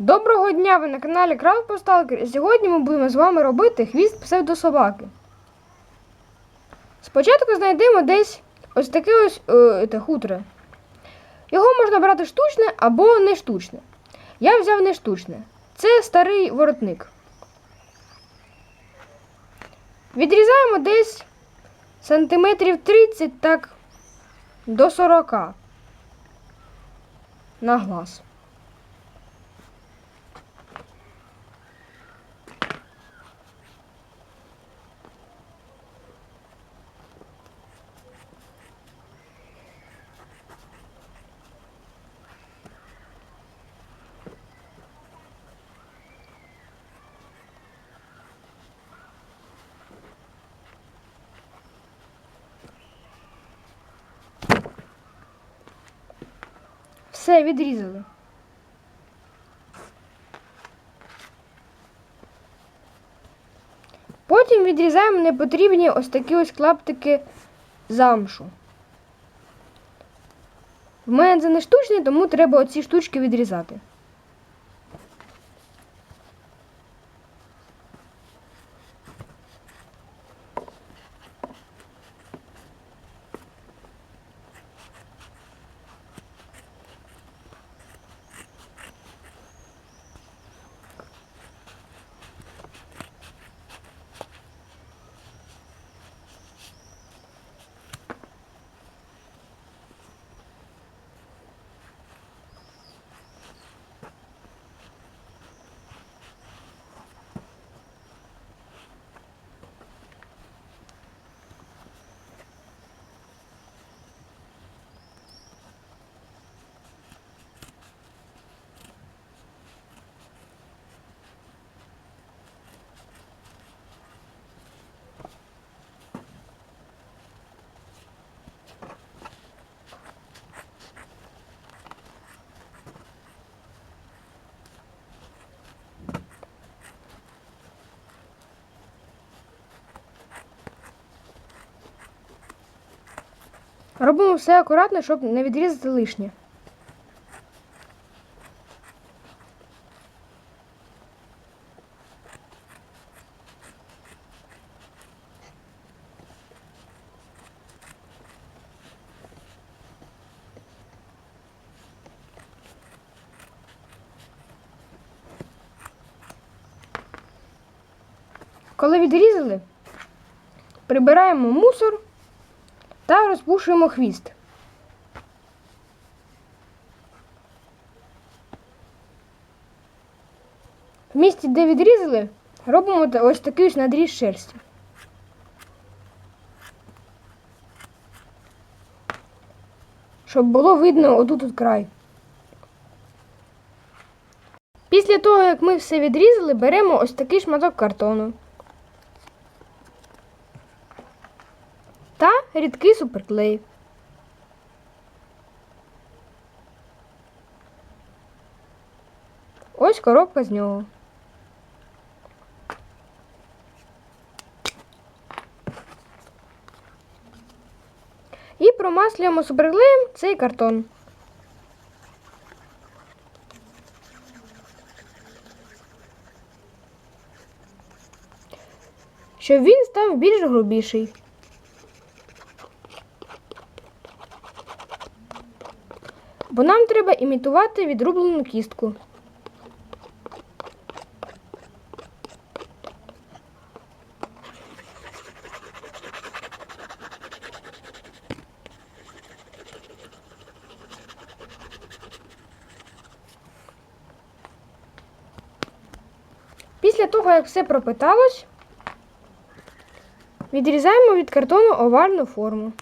Доброго дня! Ви на каналі Крал Посталкер. Сьогодні ми будемо з вами робити хвіст псевдособаки. Спочатку знайдемо десь ось таке ось е, хутре. Його можна брати штучне або не штучне. Я взяв не штучне. Це старий воротник. Відрізаємо десь сантиметрів 30 так до 40 на глаз. Все, відрізали. Потім відрізаємо непотрібні ось такі ось клаптики замшу. В мене це не штучний, тому треба оці штучки відрізати. Робимо все акуратно, щоб не відрізати лишнє. Коли відрізали, прибираємо мусор та розпушуємо хвіст. В місці, де відрізали, робимо ось такий ось надріз шерсті. Щоб було видно отут от край. Після того, як ми все відрізали, беремо ось такий шматок картону. та рідкий суперклей. Ось коробка з нього. І промаслюємо суперклеєм цей картон. Щоб він став більш грубіший. Бо нам треба імітувати відрублену кістку. Після того, як все пропиталось, відрізаємо від картону овальну форму.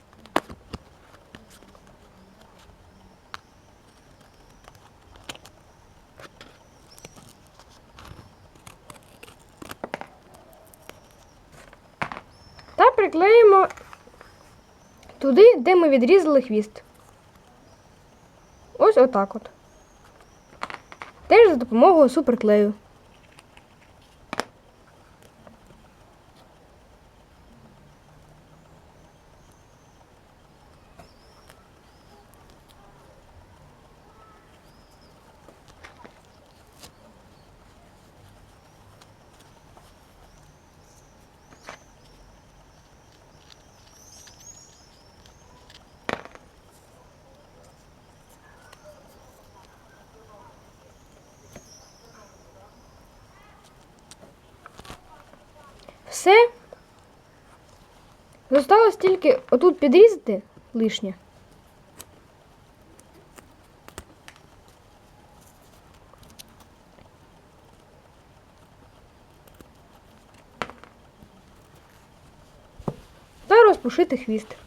та приклеїмо туди, де ми відрізали хвіст. Ось отак от. Теж за допомогою суперклею. Все. Зосталось тільки отут підрізати лишнє. Та розпушити хвіст.